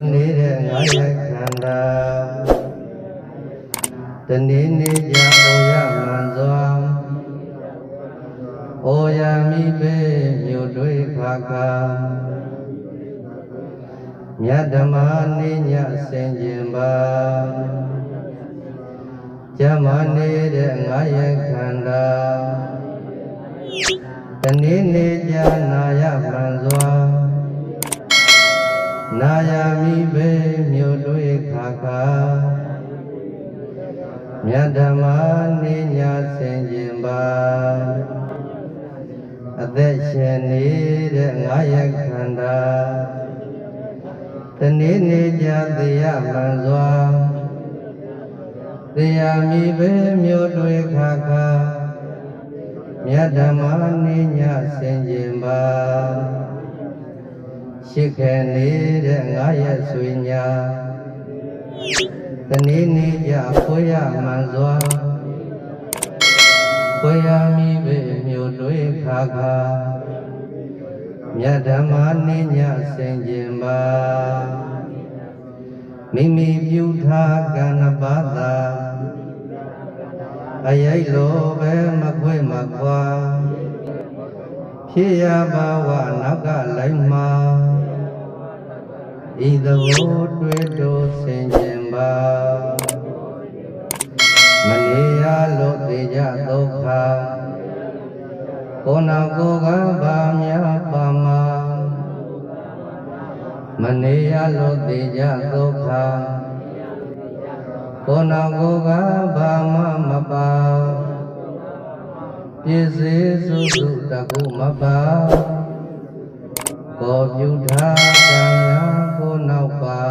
နေတဲ့ငါရဲ့ခန္ဓာတနေ့နေ့ကြအိုရမှန်စွာအိုရမိပဲမြို့တွေခါခါမြတ်ဓမ္မနေညဆင်ကျင်ပါကြမနေတဲ့ငါရဲ့ခန္ဓာတနေ့နေ့ကြနာရမှန်စွာ နာယမိဘေမြို့တွေခါခါမြတ်ဓမ္မနေညာဆင်ကျင်ပါအသက်ရှင်နေတဲ့ငါရဲ့ခန္ဓာတနေ့နေ့ကြသေရမှန်စွာသေရမိဘေမြို့တွေခါခါမြတ်ဓမ္မနေညာဆင်ကျင်ပါ ရှိခဲနေတဲ့ငါရဲ့ဆွေညာတနေ့နေ့ကြဖွေရမှန်စွာဖွေရမိပဲမြို့တွေခါခါမြတ်ဓမ္မနေညဆင်ကျင်ပါမိမိပြုထားကံနှစ်ပါးသာအရိုက်လိုပဲမခွေမခွာဖြစ်ရပါဝနောက်ကလိုက်မှာ ဤသဘောတွေ့တို့ဆင်ခြင်ပါမနေရလို့သိကြဒုက္ခကိုယ်နာကိုယ်ကဘာများပါမှာမနေရလို့သိကြဒုက္ခကိုယ်နာကိုယ်ကဘာမှမပါပြည့်စည်စုစုတကုမပါ ပေါ်ပြုထားကံများကိုနောက်ပါ